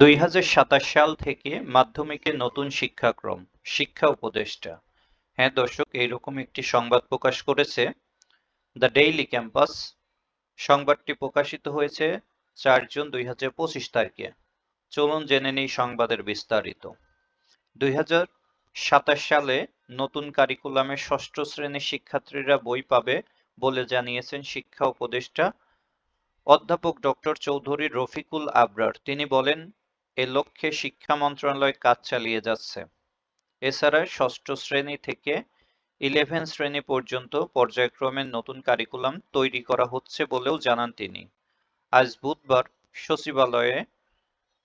দুই হাজার সাতাশ সাল থেকে মাধ্যমিকে নতুন শিক্ষাক্রম, শিক্ষা উপদেষ্টা। হ্যাঁ দর্শক, এইরকম একটি সংবাদ প্রকাশ করেছে দ্য ডেইলি ক্যাম্পাস। সংবাদটি প্রকাশিত হয়েছে চার জুন দুই তারিখে। চলুন জেনে নেই সংবাদের বিস্তারিত। দুই হাজার সাতাশ সালে নতুন কারিকুলামে ষষ্ঠ শ্রেণির শিক্ষার্থীরা বই পাবে বলে জানিয়েছেন শিক্ষা উপদেষ্টা অধ্যাপক ডক্টর চৌধুরী রফিকুল আবরার। তিনি বলেন এ লক্ষ্যে শিক্ষা মন্ত্রণালয় কাজ চালিয়ে যাচ্ছে। এছাড়া ষষ্ঠ শ্রেণি থেকে ইলেভেন শ্রেণি পর্যন্ত পর্যায়ক্রমে নতুন কারিকুলাম তৈরি করা হচ্ছে বলেও জানান তিনি। আজ বুধবার সচিবালয়ে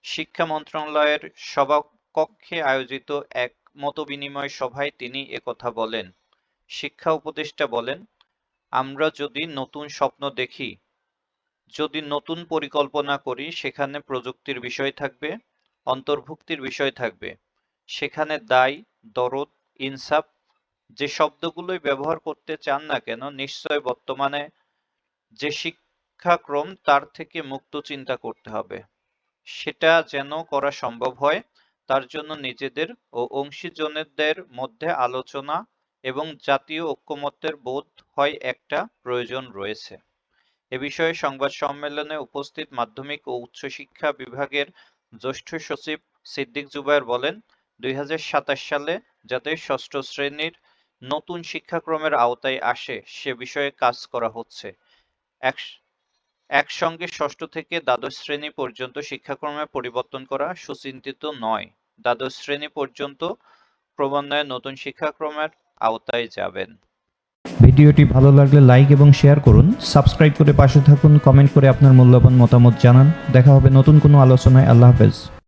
শিক্ষা মন্ত্রণালয়ের সভাকক্ষে আয়োজিত এক মতবিনিময় সভায় তিনি একথা বলেন। শিক্ষা উপদেষ্টা বলেন, আমরা যদি নতুন স্বপ্ন দেখি যদি নতুন পরিকল্পনা করি, সেখানে প্রযুক্তির বিষয় থাকবে, অন্তর্ভুক্তির বিষয় থাকবে। সেখানে দায়, দরদ, ইনসাফ, যে শব্দগুলোই ব্যবহার করতে চান না কেন, নিশ্চয় বর্তমানে যে শিক্ষাক্রম, তার থেকে মুক্ত চিন্তা করতে হবে। সেটা যেন করা সম্ভব হয়, তার জন্য নিজেদের ও অংশীজনদের মধ্যে আলোচনা এবং জাতীয় ঐক্যমত্যের বোধ হয় একটা প্রয়োজন রয়েছে। এ বিষয়ে সংবাদ সম্মেলনে উপস্থিত মাধ্যমিক ও উচ্চশিক্ষা বিভাগের জ্যেষ্ঠ সচিব সিদ্দিক জুবায়ের বলেন, দুই হাজার সাতাশ সালে যাতে ষষ্ঠ শ্রেণির নতুন শিক্ষাক্রমের আওতায় আসে, সে বিষয়ে কাজ করা হচ্ছে। এক- একসঙ্গে ষষ্ঠ থেকে দ্বাদশ শ্রেণি পর্যন্ত শিক্ষাক্রমে পরিবর্তন করা সুচিন্তিত নয়। দ্বাদশ শ্রেণি পর্যন্ত ক্রমান্বয়ে নতুন শিক্ষাক্রমের আওতায় যাবেন। ভিডিওটি ভালো লাগলে লাইক এবং শেয়ার করুন। সাবস্ক্রাইব করে পাশে থাকুন। কমেন্ট করে আপনার মূল্যবান মতামত জানান। দেখা হবে নতুন কোনো আলোচনায়। আল্লাহ হাফেজ।